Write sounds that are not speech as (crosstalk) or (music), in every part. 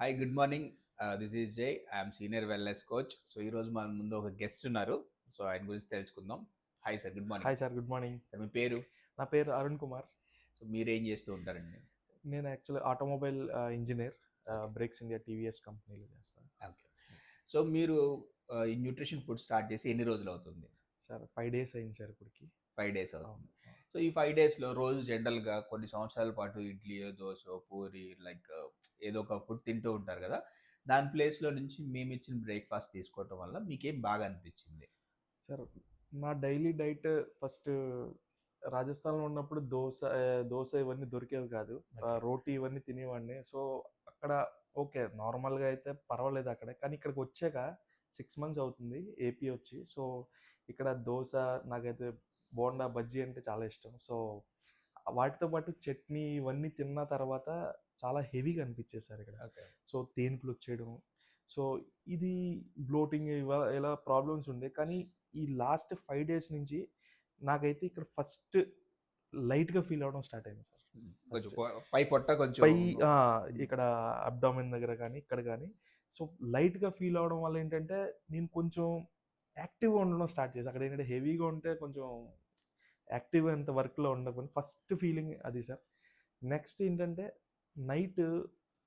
Hi good morning this is Jai I'm senior wellness coach so ఈ రోజు మన ముందు ఒక గెస్ట్ ఉన్నారు. సో ఆయన గురించి తెలుసుకుందాం. Hi sir good morning hi sir good morning sir మీ పేరు? నా పేరు అరుణ్ కుమార్. సో మీరు ఏం చేస్తూ ఉంటారండి? నేను actually automobile engineer Brakes India TVS కంపెనీలో చేస్తాను. ఓకే సో మీరు uh, ఈ న్యూట్రిషన్ ఫుడ్ స్టార్ట్ చేసి ఎన్ని రోజులు అవుతుంది? సార్ ఫైవ్ డేస్ అయింది సార్ ఇప్పటికి. ఫైవ్ డేస్ అవుతుంది. సో ఈ ఫైవ్ డేస్లో రోజు జనరల్గా కొన్ని సంవత్సరాల పాటు ఇడ్లీ దోశ పూరి లైక్ ఏదో ఒక ఫుడ్ తింటూ ఉంటారు కదా! దాని ప్లేస్లో నుంచి మేము ఇచ్చిన బ్రేక్ఫాస్ట్ తీసుకోవటం వల్ల మీకేం బాగా అనిపించింది? సార్ నా డైలీ డైట్ ఫస్ట్ రాజస్థాన్లో ఉన్నప్పుడు దోశ దోశ ఇవన్నీ దొరికేవి కాదు. రోటీ ఇవన్నీ తినేవాడిని. సో అక్కడ ఓకే నార్మల్గా అయితే పర్వాలేదు అక్కడ. కానీ ఇక్కడికి వచ్చాక సిక్స్ మంత్స్ అవుతుంది ఏపీ వచ్చి. సో ఇక్కడ దోశ నాకైతే బోండా బజ్జీ అంటే చాలా ఇష్టం. సో వాటితో పాటు చట్నీ ఇవన్నీ తిన్న తర్వాత చాలా హెవీగా అనిపించేది సార్ ఇక్కడ సో తేన్పులు వచ్చేయడం. సో ఇది బ్లోటింగ్ ఇలా ప్రాబ్లమ్స్ ఉండే. కానీ ఈ లాస్ట్ ఫైవ్ డేస్ నుంచి నాకైతే ఇక్కడ ఫస్ట్ లైట్గా ఫీల్ అవడం స్టార్ట్ అయింది సార్. కొంచెం పొ- పొట్ట కొంచెం పై ఇక్కడ అబ్డామిన్ దగ్గర కానీ ఇక్కడ కానీ. సో లైట్గా ఫీల్ అవడం వల్ల ఏంటంటే నేను కొంచెం యాక్టివ్గా ఉండడం స్టార్ట్ చేసి అక్కడ ఏంటంటే హెవీగా ఉంటే కొంచెం యాక్టివ్గా ఎంత వర్క్లో ఉండకపోయినా ఫస్ట్ ఫీలింగ్ అది సార్. నెక్స్ట్ ఏంటంటే నైట్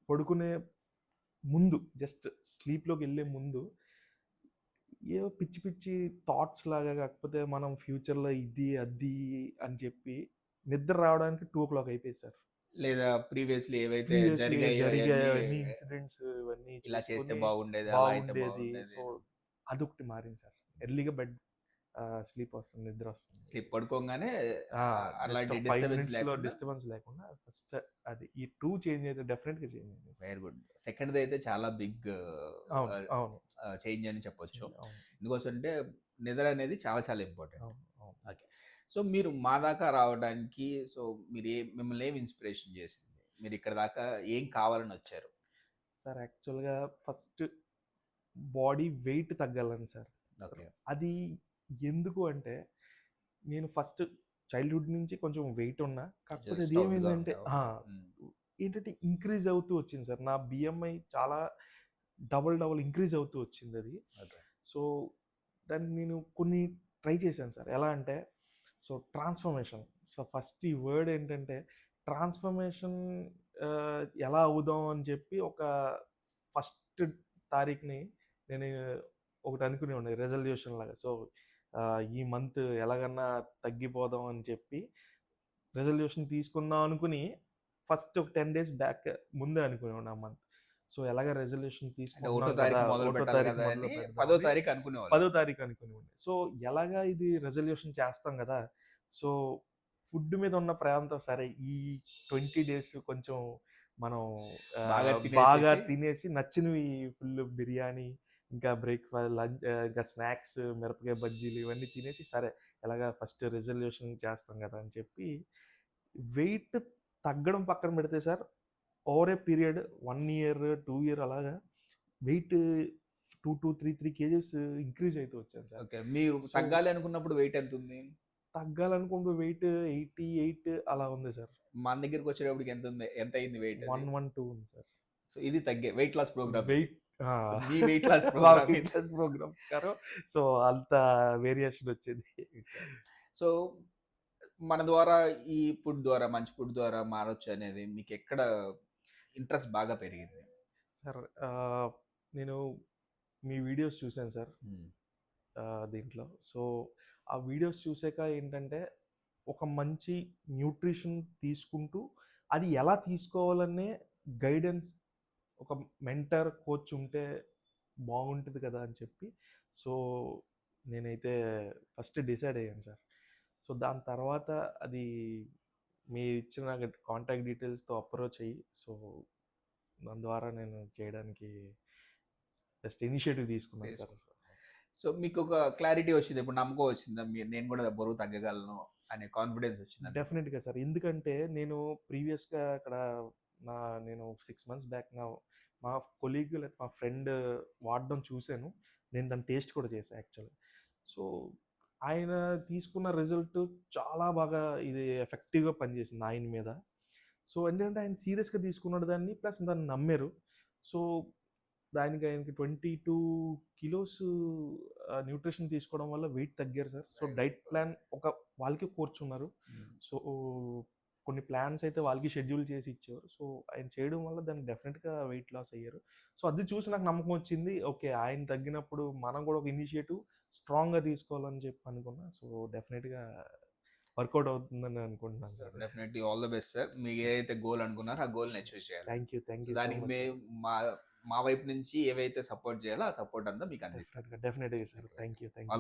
పడుకునే ముందు జస్ట్ స్లీప్లోకి వెళ్ళే ముందు ఏవో పిచ్చి పిచ్చి థాట్స్ లాగా కాకపోతే మనం ఫ్యూచర్లో ఇది అది అని చెప్పి నిద్ర రావడానికి టూ ఓ క్లాక్ అయిపోయింది సార్. లేదా ప్రీవియస్లీ ఏవైతే జరిగాయో ఇన్సిడెంట్స్ ఇవన్నీ ఇలా చేస్తే బాగుండేది బాగుండేది. సో అదొకటి మారింది సార్. ఎర్లీగా బెడ్ స్లీప్ వస్తుంది నిద్ర వస్తుంది. స్లిప్ పడుకోగానే డిస్టర్బెన్స్ లేకుండా ఫస్ట్ అది ఈ టూ చేంజ్ అయితే డెఫినెట్గా చేంజ్ అయింది. వెరీ గుడ్ సెకండ్ అయితే చాలా బిగ్ చేంజ్ అని చెప్పొచ్చు. ఎందుకోసం అంటే నిద్ర అనేది చాలా చాలా ఇంపార్టెంట్ అవును సో మీరు మా దాకా రావడానికి సో మీరు ఏ మిమ్మల్ని ఏం ఇన్స్పిరేషన్ చేసింది? మీరు ఇక్కడ దాకా ఏం కావాలని వచ్చారు? సార్ యాక్చువల్గా ఫస్ట్ బాడీ వెయిట్ తగ్గాలని సార్. ఓకే. అది ఎందుకు అంటే నేను ఫస్ట్ చైల్డ్హుడ్ నుంచి కొంచెం వెయిట్ ఉన్నా కాకపోతే అది ఏమైందంటే ఏంటంటే ఇంక్రీజ్ అవుతూ వచ్చింది సార్. నా బిఎంఐ చాలా డబుల్ డబుల్ ఇంక్రీజ్ అవుతూ వచ్చింది అది. సో దాన్ని నేను కొన్ని ట్రై చేశాను సార్. ఎలా అంటే సో ట్రాన్స్ఫర్మేషన్ సో ఫస్ట్ ఈ వర్డ్ ఏంటంటే ట్రాన్స్ఫర్మేషన్ ఎలా అవుదాం అని చెప్పి ఒక ఫస్ట్ తారీఖుని నేను ఒకటి అనుకునే ఉండే రెజల్యూషన్ లాగా. సో ఈ మంత్ ఎలాగన్నా తగ్గిపోదాం అని చెప్పి రెజల్యూషన్ తీసుకుందాం అనుకుని ఫస్ట్ ఒక టెన్ డేస్ బ్యాక్ ముందే అనుకునే ఉండే ఆ మంత్. సో ఎలాగ రెజల్యూషన్ అని పదో తారీఖు అనుకునేవాళ్ళు. పదో తారీఖు సో ఎలాగా ఇది రెజల్యూషన్ చేస్తాం కదా సో ఫుడ్ మీద ఉన్న ప్రేమతో సరే ఈ ట్వంటీ డేస్ కొంచెం మనం బాగా తినేసి నచ్చినవి ఫుల్ బిర్యానీ ఇంకా బ్రేక్ఫాస్ట్ లంచ్ ఇంకా స్నాక్స్ మిరపకాయ బజ్జీలు ఇవన్నీ తినేసి సరే ఎలాగా ఫస్ట్ రెజల్యూషన్ చేస్తాం కదా అని చెప్పి వెయిట్ తగ్గడం పక్కన పెడితే sir over a period one year two year అలాగా weight two two three three kgs increase అవుతూ వచ్చాను సార్. ఓకే. మీరు తగ్గాలి అనుకున్నప్పుడు వెయిట్ ఎంత ఉంది? తగ్గాలనుకుంటే వెయిట్ ఎయిటీ ఎయిట్ అలా ఉంది సార్. మన దగ్గరికి వచ్చేటప్పటికి ఎంత ఉంది? ఎంత అయింది వెయిట్ వన్ వన్ టూ ఉంది సార్. సో ఇది తగ్గే వెయిట్ లాస్ ప్రోగ్రామ్. వెయిట్ మీ (laughs) program ఇది. వెయిట్ లాస్ ప్రోగ్రామ్ సో అంత వేరియేషన్ వచ్చింది. సో మన ద్వారా ఈ ఫుడ్ ద్వారా మంచి ఫుడ్ ద్వారా మారొచ్చు అనేది మీకు ఎక్కడ ఇంట్రెస్ట్ బాగా పెరిగింది? సార్ నేను మీ వీడియోస్ చూశాను సార్. దీంట్లో. సో ఆ వీడియోస్ చూసాక ఏంటంటే ఒక మంచి న్యూట్రిషన్ తీసుకుంటూ అది ఎలా తీసుకోవాలనే గైడెన్స్ ఒక మెంటర్ కోచ్ ఉంటే బాగుంటుంది కదా అని చెప్పి సో నేనైతే ఫస్ట్ డిసైడ్ అయ్యాను సార్. సో దాని తర్వాత అది మీ ఇచ్చిన కాంటాక్ట్ డీటెయిల్స్తో అప్రోచ్ అయ్యి సో దాని ద్వారా నేను చేయడానికి జస్ట్ ఇనిషియేటివ్ తీసుకున్నాను సార్. సో మీకు ఒక క్లారిటీ వచ్చింది ఇప్పుడు నమ్మకం వచ్చిందా? మీరు నేను కూడా బరువు తగ్గగలను అనే కాన్ఫిడెన్స్ వచ్చిందా డెఫినెట్గా సార్. ఎందుకంటే నేను ప్రీవియస్గా అక్కడ నా సిక్స్ మంత్స్ బ్యాక్ నా మా కొలీగ్ లేదా మా ఫ్రెండ్ వాడడం చూశాను. నేను దాని టేస్ట్ కూడా చేశాను యాక్చువల్లీ సో ఆయన తీసుకున్న రిజల్ట్ చాలా బాగా ఇది ఎఫెక్టివ్గా పనిచేసింది ఆయన మీద. సో ఎందుకంటే ఆయన సీరియస్గా తీసుకున్నాడు దాన్ని ప్లస్ దాన్ని నమ్మారు. సో దానికి ఆయనకి ట్వంటీ టూ కిలోస్ న్యూట్రిషన్ తీసుకోవడం వల్ల వెయిట్ తగ్గారు సార్. సో. డైట్ ప్లాన్ ఒక వాళ్ళకి కూర్చున్నారు. సో కొన్ని ప్లాన్స్ అయితే వాళ్ళకి షెడ్యూల్ చేసి ఇచ్చారు. సో ఆయన చేయడం వల్ల దానికి డెఫినెట్గా వెయిట్ లాస్ అయ్యారు. సో అది చూసి నాకు నమ్మకం వచ్చింది. ఓకే ఆయన తగ్గినప్పుడు మనం కూడా ఒక ఇనిషియేటివ్ స్ట్రాంగ్గా తీసుకోవాలని చెప్పి అనుకున్నా. సో డెఫినెట్గా వర్కౌట్ అవుతుందని అనుకుంటున్నాను sir. Definitely all the best sir. మీకు ఏదైతే గోల్ అనుకున్నారో ఆ గోల్ అచీవ్ చేయాలి. థ్యాంక్ యూ థ్యాంక్ యూ దానికి మేము మా మా వైపు నుంచి ఏవైతే సపోర్ట్ చేయాలో ఆ సపోర్ట్ అంతా మీకు అందిస్తాం. డెఫినెట్గా sir thank you thank you.